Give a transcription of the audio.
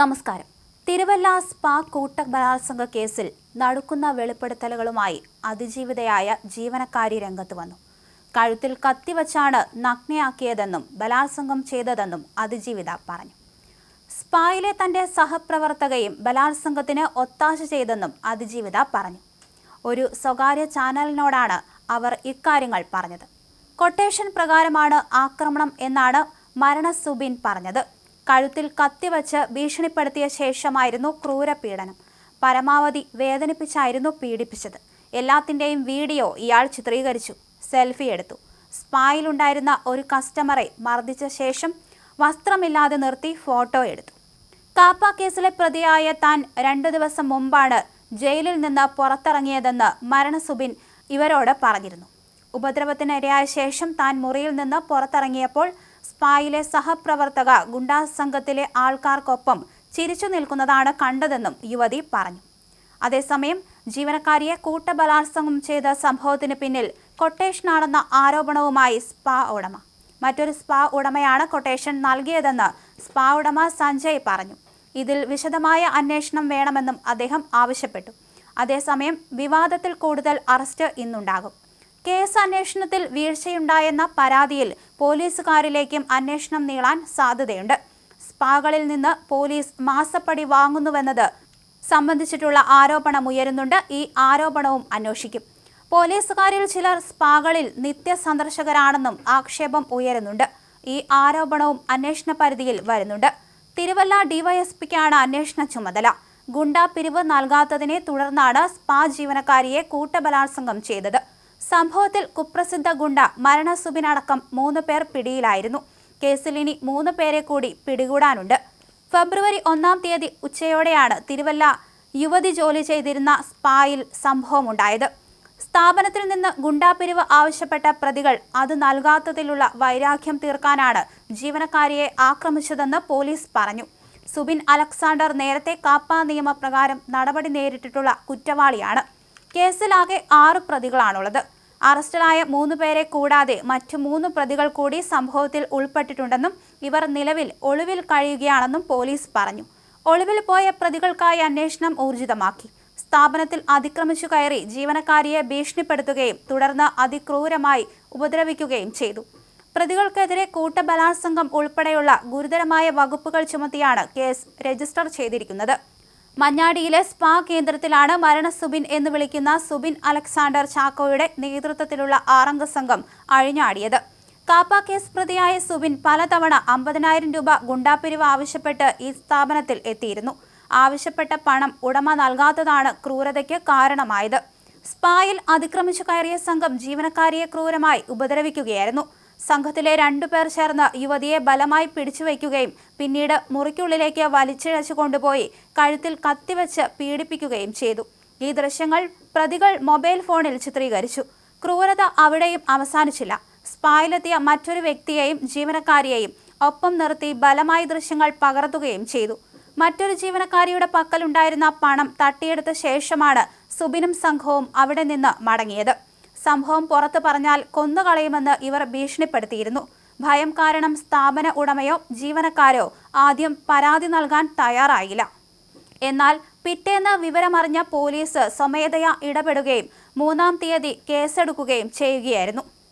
നമസ്കാരം. തിരുവല്ല സ്പാ കൂട്ട ബലാത്സംഗ കേസിൽ നടുക്കുന്ന വെളിപ്പെടുത്തലുകളുമായി അതിജീവിതയായ ജീവനക്കാരി രംഗത്ത് വന്നു. കഴുത്തിൽ കത്തിവച്ചാണ് നഗ്നയാക്കിയതെന്നും ബലാത്സംഗം ചെയ്തതെന്നും അതിജീവിത പറഞ്ഞു. സ്പായിലെ തന്റെ സഹപ്രവർത്തകയും ബലാത്സംഗത്തിന് ഒത്താശ ചെയ്തെന്നും അതിജീവിത പറഞ്ഞു. ഒരു സ്വകാര്യ ചാനലിനോടാണ് അവർ ഇക്കാര്യങ്ങൾ പറഞ്ഞത്. കൊട്ടേഷൻ പ്രകാരമാണ് ആക്രമണം എന്നാണ് മരണ സുബിൻ പറഞ്ഞത്. കഴുത്തിൽ കത്തിവച്ച് ഭീഷണിപ്പെടുത്തിയ ശേഷമായിരുന്നു ക്രൂരപീഡനം. പരമാവധി വേദനിപ്പിച്ചായിരുന്നു പീഡിപ്പിച്ചത്. എല്ലാത്തിന്റെയും വീഡിയോ ഇയാൾ ചിത്രീകരിച്ചു സെൽഫി എടുത്തു. സ്പായിലുണ്ടായിരുന്ന ഒരു കസ്റ്റമറെ മർദ്ദിച്ച ശേഷം വസ്ത്രമില്ലാതെ നിർത്തി ഫോട്ടോ എടുത്തു. കാപ്പ കേസിലെ പ്രതിയായ താൻ രണ്ടു ദിവസം മുമ്പാണ് ജയിലിൽ നിന്ന് പുറത്തിറങ്ങിയതെന്ന് മരണസുബിൻ ഇവരോട് പറഞ്ഞിരുന്നു. ഉപദ്രവത്തിനിരയായ ശേഷം താൻ മുറിയിൽ നിന്ന് പുറത്തിറങ്ങിയപ്പോൾ സ്പായിലെ സഹപ്രവർത്തക ഗുണ്ടാ സംഘത്തിലെ ആൾക്കാർക്കൊപ്പം ചിരിച്ചു നിൽക്കുന്നതാണ് കണ്ടതെന്നും യുവതി പറഞ്ഞു. അതേസമയം ജീവനക്കാരിയെ കൂട്ടബലാത്സംഗം ചെയ്ത സംഭവത്തിന് പിന്നിൽ കൊട്ടേഷനാണെന്ന ആരോപണവുമായി സ്പാ ഉടമ. മറ്റൊരു സ്പാ ഉടമയാണ് കൊട്ടേഷൻ നൽകിയതെന്ന് സ്പാ ഉടമ സഞ്ജയ് പറഞ്ഞു. ഇതിൽ വിശദമായ അന്വേഷണം വേണമെന്നും അദ്ദേഹം ആവശ്യപ്പെട്ടു. അതേസമയം വിവാദത്തിൽ കൂടുതൽ അറസ്റ്റ് ഇന്നുണ്ടാകും. കേസ് അന്വേഷണത്തിൽ വീഴ്ചയുണ്ടായെന്ന പരാതിയിൽ പോലീസുകാരിലേക്കും അന്വേഷണം നീളാൻ സാധ്യതയുണ്ട്. സ്പാകളിൽ നിന്ന് പോലീസ് മാസപ്പടി വാങ്ങുന്നുവെന്നത് സംബന്ധിച്ചിട്ടുള്ള ആരോപണം ഉയരുന്നുണ്ട്. ഈ ആരോപണവും അന്വേഷിക്കും. പോലീസുകാരിൽ ചിലർ സ്പാകളിൽ നിത്യ സന്ദർശകരാണെന്നും ആക്ഷേപം ഉയരുന്നുണ്ട്. ഈ ആരോപണവും അന്വേഷണ പരിധിയിൽ വരുന്നുണ്ട്. തിരുവല്ല ഡിവൈഎസ്പിക്കാണ് അന്വേഷണ ചുമതല. ഗുണ്ടാ പിരിവ് നൽകാത്തതിനെ തുടർന്നാണ് സ്പാ ജീവനക്കാരിയെ കൂട്ടബലാത്സംഗം ചെയ്തത്. സംഭവത്തിൽ കുപ്രസിദ്ധ ഗുണ്ട മരണസുബിനടക്കം മൂന്ന് പേർ പിടിയിലായിരുന്നു. കേസിൽ ഇനി മൂന്ന് പേരെ കൂടി പിടികൂടാനുണ്ട്. ഫെബ്രുവരി ഒന്നാം തീയതി ഉച്ചയോടെയാണ് തിരുവല്ല യുവതി ജോലി ചെയ്തിരുന്ന സ്പായിൽ സംഭവമുണ്ടായത്. സ്ഥാപനത്തിൽ നിന്ന് ഗുണ്ടാപിരിവ് ആവശ്യപ്പെട്ട പ്രതികൾ അത് നൽകാത്തതിലുള്ള വൈരാഗ്യം തീർക്കാനാണ് ജീവനക്കാരിയെ ആക്രമിച്ചതെന്ന് പോലീസ് പറഞ്ഞു. സുബിൻ അലക്സാണ്ടർ നേരത്തെ കാപ്പ നിയമപ്രകാരം നടപടി നേരിട്ടിട്ടുള്ള കുറ്റവാളിയാണ്. കേസിലാകെ ആറ് പ്രതികളാണുള്ളത്. അറസ്റ്റിലായ മൂന്ന് പേരെ കൂടാതെ മറ്റു മൂന്ന് പ്രതികൾ കൂടി സംഭവത്തിൽ ഉൾപ്പെട്ടിട്ടുണ്ടെന്നും ഇവർ നിലവിൽ ഒളിവിൽ കഴിയുകയാണെന്നും പോലീസ് പറഞ്ഞു. ഒളിവിൽ പോയ പ്രതികൾക്കായി അന്വേഷണം ഊർജിതമാക്കി. സ്ഥാപനത്തിൽ അതിക്രമിച്ചു കയറി ജീവനക്കാരിയെ ഭീഷണിപ്പെടുത്തുകയും തുടർന്ന് അതിക്രൂരമായി ഉപദ്രവിക്കുകയും ചെയ്തു. പ്രതികൾക്കെതിരെ കൂട്ടബലാത്സംഗം ഉൾപ്പെടെയുള്ള ഗുരുതരമായ വകുപ്പുകൾ ചുമത്തിയാണ് കേസ് രജിസ്റ്റർ ചെയ്തിരിക്കുന്നത്. മഞ്ഞാടിയിലെ സ്പാ കേന്ദ്രത്തിലാണ് മരണ സുബിൻ എന്ന് വിളിക്കുന്ന സുബിൻ അലക്സാണ്ടർ ചാക്കോയുടെ നേതൃത്വത്തിലുള്ള ആറംഗ സംഘം അഴിഞ്ഞാടിയത്. കാപ്പ കേസ് പ്രതിയായ സുബിൻ പലതവണ അമ്പതിനായിരം രൂപ ഗുണ്ടാപ്പിരിവ് ആവശ്യപ്പെട്ട് ഈ സ്ഥാപനത്തിൽ എത്തിയിരുന്നു. ആവശ്യപ്പെട്ട പണം ഉടമ നൽകാത്തതാണ് ക്രൂരതയ്ക്ക് കാരണമായത്. സ്പായിൽ അതിക്രമിച്ചു കയറിയ സംഘം ജീവനക്കാരിയെ ക്രൂരമായി ഉപദ്രവിക്കുകയായിരുന്നു. സംഘത്തിലെ രണ്ടുപേർ ചേർന്ന് യുവതിയെ ബലമായി പിടിച്ചുവെക്കുകയും പിന്നീട് മുറിക്കുള്ളിലേക്ക് വലിച്ചിഴച്ചു കൊണ്ടുപോയി കഴുത്തിൽ കത്തിവെച്ച് പീഡിപ്പിക്കുകയും ചെയ്തു. ഈ ദൃശ്യങ്ങൾ പ്രതികൾ മൊബൈൽ ഫോണിൽ ചിത്രീകരിച്ചു. ക്രൂരത അവിടെയും അവസാനിച്ചില്ല. സ്പായിലെത്തിയ മറ്റൊരു വ്യക്തിയെയും ജീവനക്കാരിയെയും ഒപ്പം നിർത്തി ബലമായി ദൃശ്യങ്ങൾ പകർത്തുകയും ചെയ്തു. മറ്റൊരു ജീവനക്കാരിയുടെ പക്കലുണ്ടായിരുന്ന പണം തട്ടിയെടുത്ത ശേഷമാണ് സുബിനും സംഘവും അവിടെ നിന്ന് മടങ്ങിയത്. സംഭവം പുറത്തു പറഞ്ഞാൽ കൊന്നുകളയുമെന്ന് ഇവർ ഭീഷണിപ്പെടുത്തിയിരുന്നു. ഭയം കാരണം സ്ഥാപന ഉടമയോ ജീവനക്കാരോ ആദ്യം പരാതി നൽകാൻ തയ്യാറായില്ല. എന്നാൽ പിറ്റേന്ന് വിവരമറിഞ്ഞ പോലീസ് സ്വമേധയാ ഇടപെടുകയും മൂന്നാം തീയതി കേസെടുക്കുകയും ചെയ്യുകയായിരുന്നു.